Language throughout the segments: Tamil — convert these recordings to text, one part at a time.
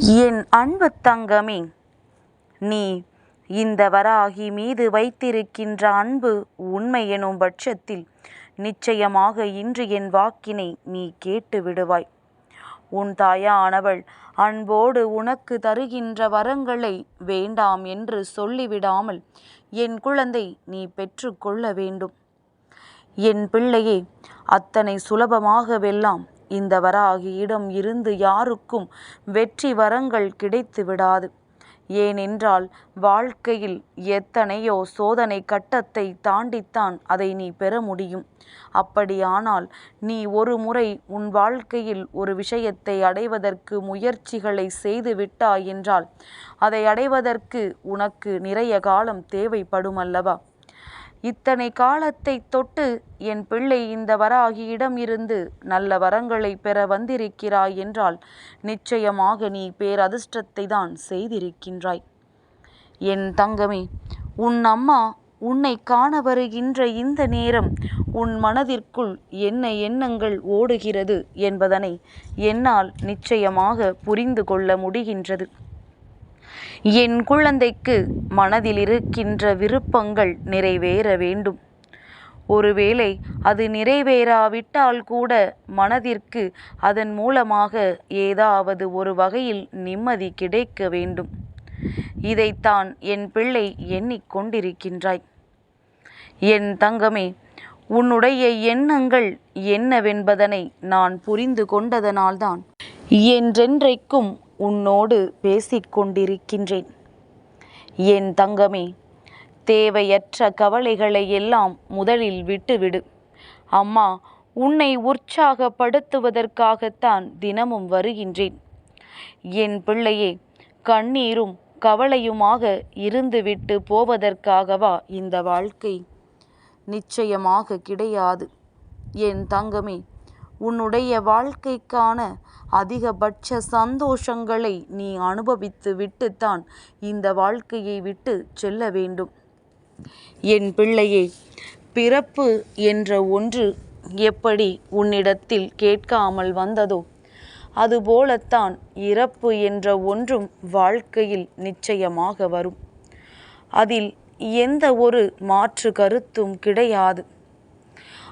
என் அன்பு தங்கமே நீ இந்த வராகி மீது வைத்திருக்கின்ற அன்பு உண்மை எனும் பட்சத்தில் நிச்சயமாக இன்று என் வாக்கினை நீ கேட்டு விடுவாய். உன் தாயானவள் அன்போடு உனக்கு தருகின்ற வரங்களை வேண்டாம் என்று சொல்லிவிடாமல் என் குழந்தை நீ பெற்றுக்கொள்ள வேண்டும். என் பிள்ளையே அத்தனை சுலபமாகவெல்லாம் இந்த வராகியிடம் இருந்து யாருக்கும் வெற்றி வரங்கள் கிடைத்து விடாது ஏனென்றால் வாழ்க்கையில் எத்தனையோ சோதனை கட்டத்தை தாண்டித்தான் அதை நீ பெற முடியும். அப்படியானால் நீ ஒரு முறை உன் வாழ்க்கையில் ஒரு விஷயத்தை அடைவதற்கு முயற்சிகளை செய்து விட்டாய் என்றால் அதை அடைவதற்கு உனக்கு நிறைய காலம் தேவைப்படும் அல்லவா இத்தனை காலத்தை தொட்டு என் பிள்ளை இந்த வராகியிடம் இருந்து நல்ல வரங்களை பெற வந்திருக்கிறாய் என்றால் நிச்சயமாக நீ பேரதிர்ஷ்டத்தை தான் செய்திருக்கின்றாய். என் தங்கமே உன் அம்மா உன்னை காண வருகின்ற இந்த நேரம் உன் மனதிற்குள் என்ன எண்ணங்கள் ஓடுகிறது என்பதனை என்னால் நிச்சயமாக புரிந்து கொள்ள முடிகின்றது. என் குழந்தைக்கு மனதில் இருக்கின்ற விருப்பங்கள் நிறைவேற வேண்டும். ஒருவேளை அது நிறைவேறாவிட்டால் கூட மனதிற்கு அதன் மூலமாக ஏதாவது ஒரு வகையில் நிம்மதி கிடைக்க வேண்டும். இதைத்தான் என் பிள்ளை எண்ணிக்கொண்டிருக்கின்றாய் என் தங்கமே உன்னுடைய எண்ணங்கள் என்னவென்பதனை நான் புரிந்து கொண்டதனால்தான். என்றென்றைக்கும் உன்னோடு பேசிக்கொண்டிருக்கின்றேன். என் தங்கமே தேவையற்ற கவலைகளை எல்லாம் முதலில் விட்டுவிடு. அம்மா உன்னை உற்சாகப்படுத்துவதற்காகத்தான் தினமும் வருகின்றேன். என் பிள்ளையே கண்ணீரும் கவலையுமாக இருந்துவிட்டு போவதற்காகவா இந்த வாழ்க்கை? நிச்சயமாக கிடையாது. என் தங்கமே உன்னுடைய வாழ்க்கைக்கான அதிகபட்ச சந்தோஷங்களை நீ அனுபவித்து விட்டுத்தான் இந்த வாழ்க்கையை விட்டு செல்ல வேண்டும். என் பிள்ளையே பிறப்பு என்ற ஒன்று எப்படி உன்னிடத்தில் கேட்காமல் வந்ததோ அதுபோலத்தான் இறப்பு என்ற ஒன்றும் வாழ்க்கையில் நிச்சயமாக வரும். அதில் எந்த ஒரு மாற்று கருத்தும் கிடையாது.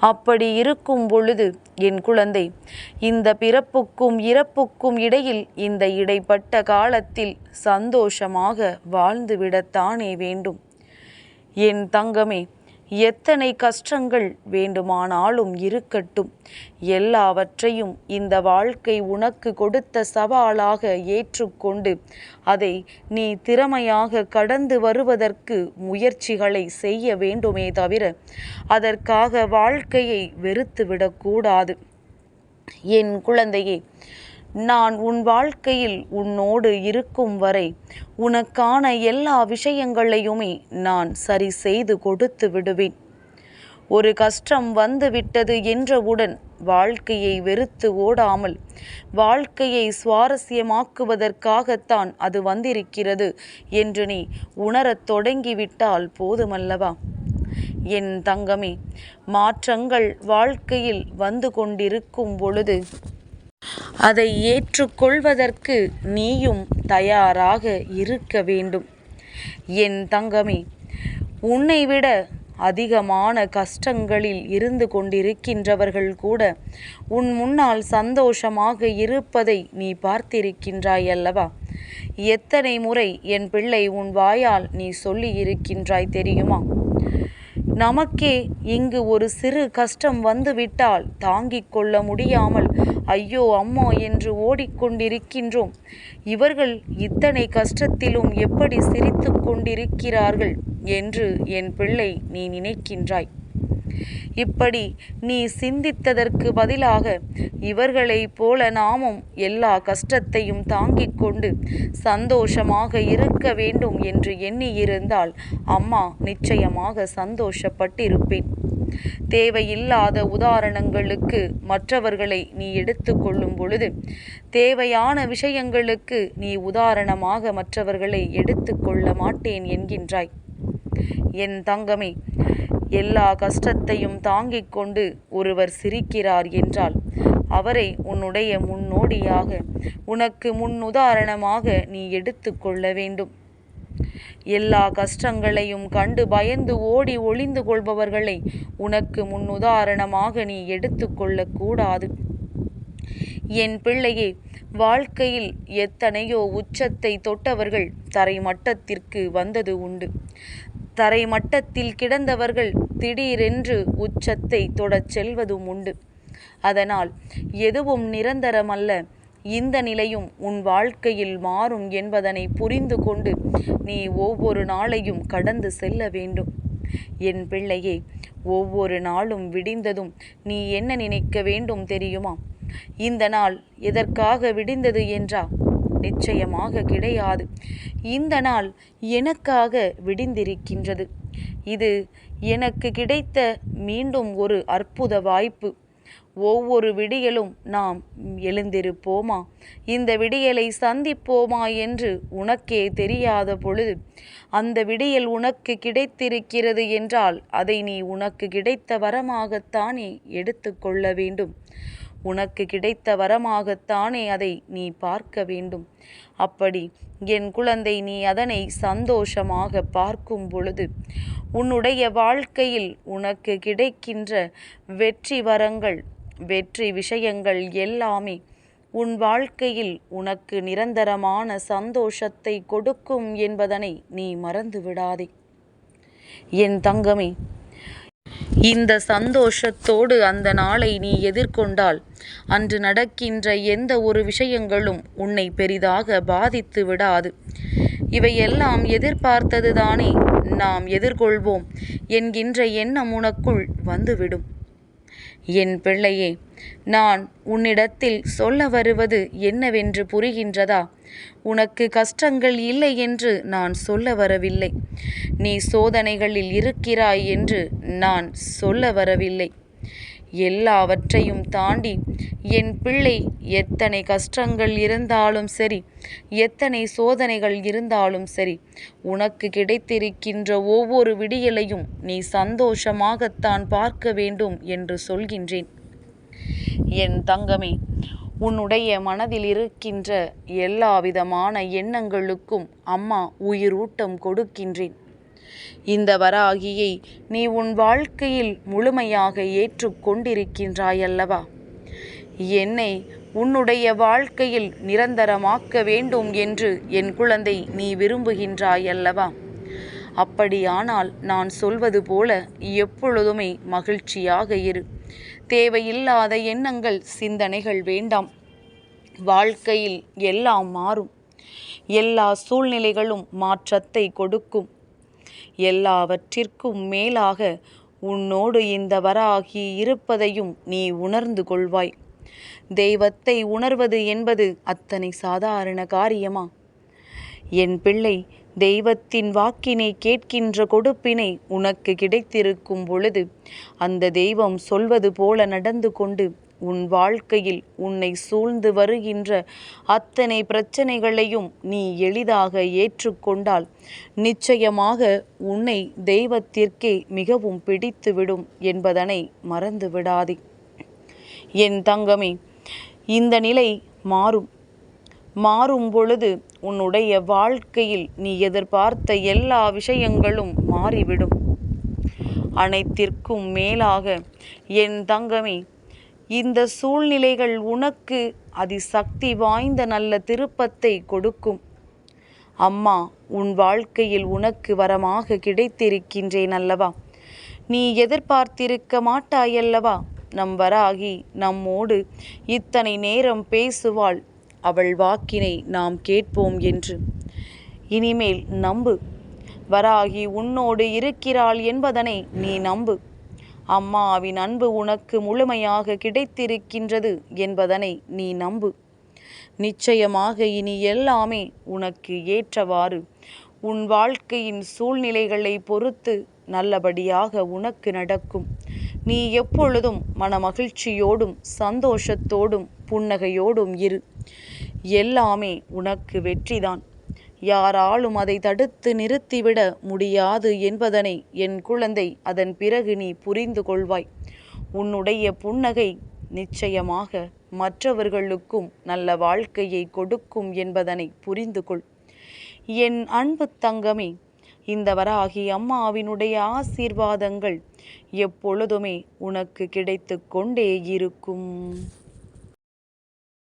அப்படி இருக்கும் பொழுது என் குழந்தை இந்த பிறப்புக்கும் இறப்புக்கும் இடையில் இந்த இடைப்பட்ட காலத்தில் சந்தோஷமாக வாழ்ந்துவிடத்தானே வேண்டும்? என் தங்கமே எத்தனை கஷ்டங்கள் வேண்டுமானாலும் இருக்கட்டும். எல்லாவற்றையும் இந்த வாழ்க்கை உனக்கு கொடுத்த சவாலாக ஏற்றுக்கொண்டு அதை நீ திறமையாக கடந்து வருவதற்கு முயற்சிகளை செய்ய வேண்டுமே தவிர அதற்காக வாழ்க்கையை வெறுத்துவிடக்கூடாது. என் குழந்தையே நான் உன் வாழ்க்கையில் உன்னோடு இருக்கும் வரை உனக்கான எல்லா விஷயங்களையுமே நான் சரி செய்து கொடுத்து விடுவேன். ஒரு கஷ்டம் வந்துவிட்டது என்றவுடன் வாழ்க்கையை வெறுத்து ஓடாமல் வாழ்க்கையை சுவாரஸ்யமாக்குவதற்காகத்தான் அது வந்திருக்கிறது என்று நீ உணரத் தொடங்கிவிட்டால் போதுமல்லவா? என் தங்கமே மாற்றங்கள் வாழ்க்கையில் வந்து கொண்டிருக்கும் பொழுது அதை ஏற்றுக்கொள்வதற்கு நீயும் தயாராக இருக்க வேண்டும். என் தங்கமே உன்னை விட அதிகமான கஷ்டங்களில் இருந்து கொண்டிருக்கின்றவர்கள் கூட உன் முன்னால் சந்தோஷமாக இருப்பதை நீ பார்த்திருக்கின்றாய் அல்லவா? எத்தனை முறை என் பிள்ளை உன் வாயால் நீ சொல்லி இருக்கின்றாய் தெரியுமா? நமக்கே இங்கு ஒரு சிறு கஷ்டம் வந்துவிட்டால் தாங்கிக் கொள்ள முடியாமல் ஐயோ அம்மா என்று ஓடிக்கொண்டிருக்கின்றோம். இவர்கள் இத்தனை கஷ்டத்திலும் எப்படி சிரித்து கொண்டிருக்கிறார்கள்? என்று என் பிள்ளை நீ நினைக்கின்றாய். இப்படி நீ சிந்தித்ததற்கு பதிலாக இவர்களைப் போல நாமும் எல்லா கஷ்டத்தையும் தாங்கிக் கொண்டு சந்தோஷமாக இருக்க வேண்டும் என்று எண்ணியிருந்தால் அம்மா நிச்சயமாக சந்தோஷப்பட்டிருப்பேன். தேவையில்லாத உதாரணங்களுக்கு மற்றவர்களை நீ எடுத்துக்கொள்ளும் பொழுது தேவையான விஷயங்களுக்கு நீ உதாரணமாக மற்றவர்களை எடுத்துக்கொள்ள மாட்டேன் என்கின்றாய். என் தங்கமே எல்லா கஷ்டத்தையும் தாங்கிக் கொண்டு ஒருவர் சிரிக்கிறார் என்றால் அவரை உன்னுடைய முன்னோடியாக உனக்கு முன்னுதாரணமாக நீ எடுத்து கொள்ள வேண்டும். எல்லா கஷ்டங்களையும் கண்டு பயந்து ஓடி ஒளிந்து கொள்பவர்களை உனக்கு முன்னுதாரணமாக நீ எடுத்துக்கொள்ளக்கூடாது என் பிள்ளையே வாழ்க்கையில் எத்தனையோ உச்சத்தை தொட்டவர்கள் தரை மட்டத்திற்கு வந்தது உண்டு. தரைமட்டத்தில் கிடந்தவர்கள் திடீரென்று உச்சத்தை தொடச் செல்வதும் உண்டு. அதனால் எதுவும் நிரந்தரமல்ல. இந்த நிலையும் உன் வாழ்க்கையில் மாறும் என்பதனை புரிந்து கொண்டு நீ ஒவ்வொரு நாளையும் கடந்து செல்ல வேண்டும். என் பிள்ளையே ஒவ்வொரு நாளும் விடிந்ததும் நீ என்ன நினைக்க வேண்டும் தெரியுமா? இந்த நாள் எதற்காக விடிந்தது என்றா? நிச்சயமாக கிடையாது. இந்த நாள் எனக்காக விடிந்திருக்கின்றது. இது எனக்கு கிடைத்த மீண்டும் ஒரு அற்புத வாய்ப்பு. ஒவ்வொரு விடியலும் நாம் எழுந்திருப்போமா? இந்த விடியலை சந்திப்போமா என்று உனக்கே தெரியாத பொழுது அந்த விடியல் உனக்கு கிடைத்திருக்கிறது என்றால் அதை நீ உனக்கு கிடைத்த வரமாகத்தானே எடுத்துக்கொள்ள வேண்டும். உனக்கு கிடைத்த வரமாகத்தானே அதை நீ பார்க்க வேண்டும். அப்படி என் குழந்தை நீ அதனை சந்தோஷமாக பார்க்கும் பொழுது உன்னுடைய வாழ்க்கையில் உனக்கு கிடைக்கின்ற வெற்றி வரங்கள் வெற்றி விஷயங்கள் எல்லாமே உன் வாழ்க்கையில் உனக்கு நிரந்தரமான சந்தோஷத்தை கொடுக்கும் என்பதனை நீ மறந்து விடாதே என் தங்கமே இந்த சந்தோஷத்தோடு அந்த நாளை நீ எதிர்கொண்டால் அன்று நடக்கின்ற எந்த ஒரு விஷயங்களும் உன்னை பெரிதாக பாதித்து விடாது. இவையெல்லாம் எதிர்பார்த்ததுதானே நாம் எதிர்கொள்வோம் என்கின்ற எண்ணம் உனக்குள் வந்துவிடும். என் பிள்ளையே நான் உன்னிடத்தில் சொல்ல வருவது என்னவென்று புரிகின்றதா? உனக்கு கஷ்டங்கள் இல்லை என்று நான் சொல்ல வரவில்லை. நீ சோதனைகளில் இருக்கிறாய் என்று நான் சொல்ல வரவில்லை. எல்லாவற்றையும் தாண்டி என் பிள்ளை எத்தனை கஷ்டங்கள் இருந்தாலும் சரி எத்தனை சோதனைகள் இருந்தாலும் சரி உனக்கு கிடைத்திருக்கின்ற ஒவ்வொரு விடியலையும் நீ சந்தோஷமாகத்தான் பார்க்க வேண்டும் என்று சொல்கின்றேன். என் தங்கமே உன்னுடைய மனதில் இருக்கின்ற எல்லா விதமான எண்ணங்களுக்கும் அம்மா உயிரூட்டம் கொடுக்கின்றேன். இந்த வராகியை நீ உன் வாழ்க்கையில் முழுமையாக ஏற்றுக்கொண்டிருக்கின்றாயல்லவா என்னை உன்னுடைய வாழ்க்கையில் நிரந்தரமாக்க வேண்டும் என்று என் குழந்தை நீ விரும்புகின்றாயல்லவா? அப்படியானால் நான் சொல்வது போல எப்பொழுதுமே மகிழ்ச்சியாக இரு. தேவையில்லாத எண்ணங்கள் சிந்தனைகள் வேண்டாம். வாழ்க்கையில் எல்லாம் மாறும். எல்லா சூழ்நிலைகளும் மாற்றத்தை கொடுக்கும். எல்லாவற்றிற்கும் மேலாக உன்னோடு இந்த வராகி இருப்பதையும் நீ உணர்ந்து கொள்வாய். தெய்வத்தை உணர்வது என்பது அத்தனை சாதாரண காரியமா? என் பிள்ளை தெய்வத்தின் வாக்கினை கேட்கின்ற கொடுப்பினை உனக்கு கிடைத்திருக்கும் பொழுது அந்த தெய்வம் சொல்வது போல நடந்து கொண்டு உன் வாழ்க்கையில் உன்னை சூழ்ந்து வருகின்ற அத்தனை பிரச்சனைகளையும் நீ எளிதாக ஏற்றுக்கொண்டால் நிச்சயமாக உன்னை தெய்வத்திற்கே மிகவும் பிடித்துவிடும் என்பதனை மறந்து விடாதே என் தங்கமே இந்த நிலை மாறும். மாறும் பொழுது உன்னுடைய வாழ்க்கையில் நீ எதிர்பார்த்த எல்லா விஷயங்களும் மாறிவிடும். அனைத்திற்கும் மேலாக என் தங்கமே இந்த சூழ்நிலைகள் உனக்கு அதிசக்தி வாய்ந்த நல்ல திருப்பத்தை கொடுக்கும். அம்மா உன் வாழ்க்கையில் உனக்கு வரமாக கிடைத்திருக்கின்றேன் அல்லவா? நீ எதிர்பார்த்திருக்க மாட்டாயல்லவா? நம் வராகி நம்மோடு இத்தனை நேரம் பேசுவாள். அவள் வாக்கினை நாம் கேட்போம் என்று. இனிமேல் நம்பு. வராகி உன்னோடு இருக்கிறாள் என்பதனை நீ நம்பு. அம்மாவின் அன்பு உனக்கு முழுமையாக கிடைத்திருக்கின்றது என்பதனை நீ நம்பு. நிச்சயமாக இனி எல்லாமே உனக்கு ஏற்றவாறு. உன் வாழ்க்கையின் சூழ்நிலைகளை பொறுத்து நல்லபடியாக உனக்கு நடக்கும். நீ எப்பொழுதும் மனமகிழ்ச்சியோடும் சந்தோஷத்தோடும் புன்னகையோடும் இரு. எல்லாமே உனக்கு வெற்றிதான். யாராலும் அதை தடுத்து நிறுத்திவிட முடியாது என்பதனை என் குழந்தை அதன் பிறகு நீ புரிந்து கொள்வாய். உன்னுடைய புன்னகை நிச்சயமாக மற்றவர்களுக்கும் நல்ல வாழ்க்கையை கொடுக்கும் என்பதனை புரிந்து கொள். என் அன்பு தங்கமே இந்த வராகி அம்மாவினுடைய ஆசீர்வாதங்கள் எப்பொழுதுமே உனக்கு கிடைத்து கொண்டே இருக்கும்.